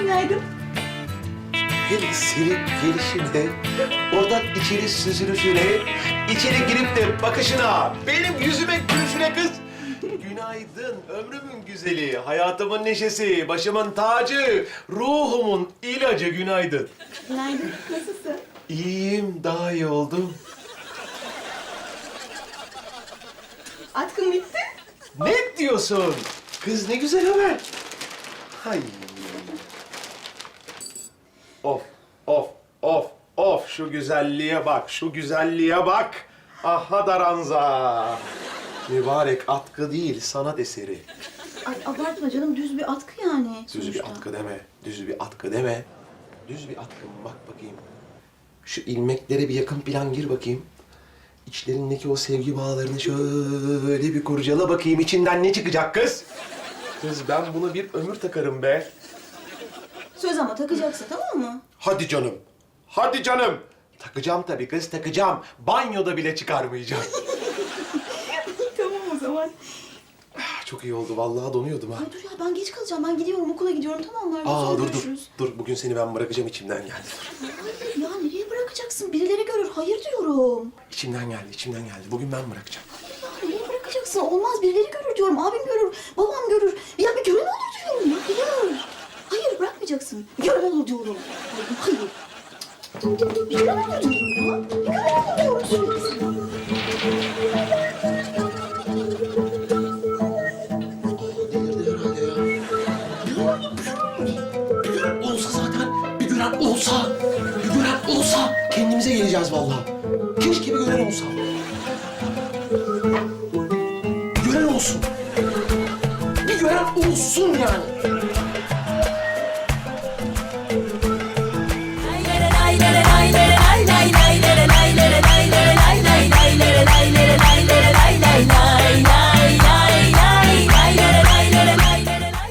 Günaydın. Her senin gelişinde, oradan içeri süzülüşüne, içeri girip de bakışına, benim yüzüme gülüşüne kız. Günaydın ömrümün güzeli, hayatımın neşesi, başımın tacı, ruhumun ilacı günaydın. Günaydın, nasılsın? İyiyim, daha iyi oldum. Atkın bitti. Ne diyorsun? Kız ne güzel haber. Hay. Of, of, of, of. Şu güzelliğe bak, şu güzelliğe bak. Aha daranza. Mübarek atkı değil, sanat eseri. Ay abartma canım düz bir atkı yani. Düz bir sonuçta. atkı deme, düz bir atkı deme. Düz bir atkı mı? Bak bakayım. Şu ilmeklere bir yakın plan gir bakayım. İçlerindeki o sevgi bağlarını şöyle bir kurcala bakayım. İçinden ne çıkacak kız? Kız ben bunu bir ömür takarım be. Söz ama takacaksın tamam mı? Hadi canım. Hadi canım. Takacağım tabii kız, takacağım. Banyoda bile çıkarmayacağım. tamam o zaman. Ah, Çok iyi oldu. Vallahi donuyordum ha. Ay dur ya ben geç kalacağım. Ben gidiyorum okula gidiyorum tamam mı? Aa Sonra dur dur. görüşürüz. Dur bugün seni ben bırakacağım içimden geldi. Hayır ya nereye bırakacaksın? Birileri görür. Hayır diyorum. İçimden geldi, içimden geldi. Bugün ben bırakacağım. Ya nereye bırakacaksın? Olmaz birileri görür diyorum. Abim görür. Babam görür. Ya bir gören olur diyorum ya. Hayır. Hayır bırakmayacaksın. Bir gören olur diyorum. Hayır. hayır. Bir gören olur diyorum ya. Bir gören olur diyorum olsa zaten, bir gören olsa, bir gören olsa kendimize geleceğiz vallahi. Keşke bir gören olsa. Olsun. Bir gören olsun yani.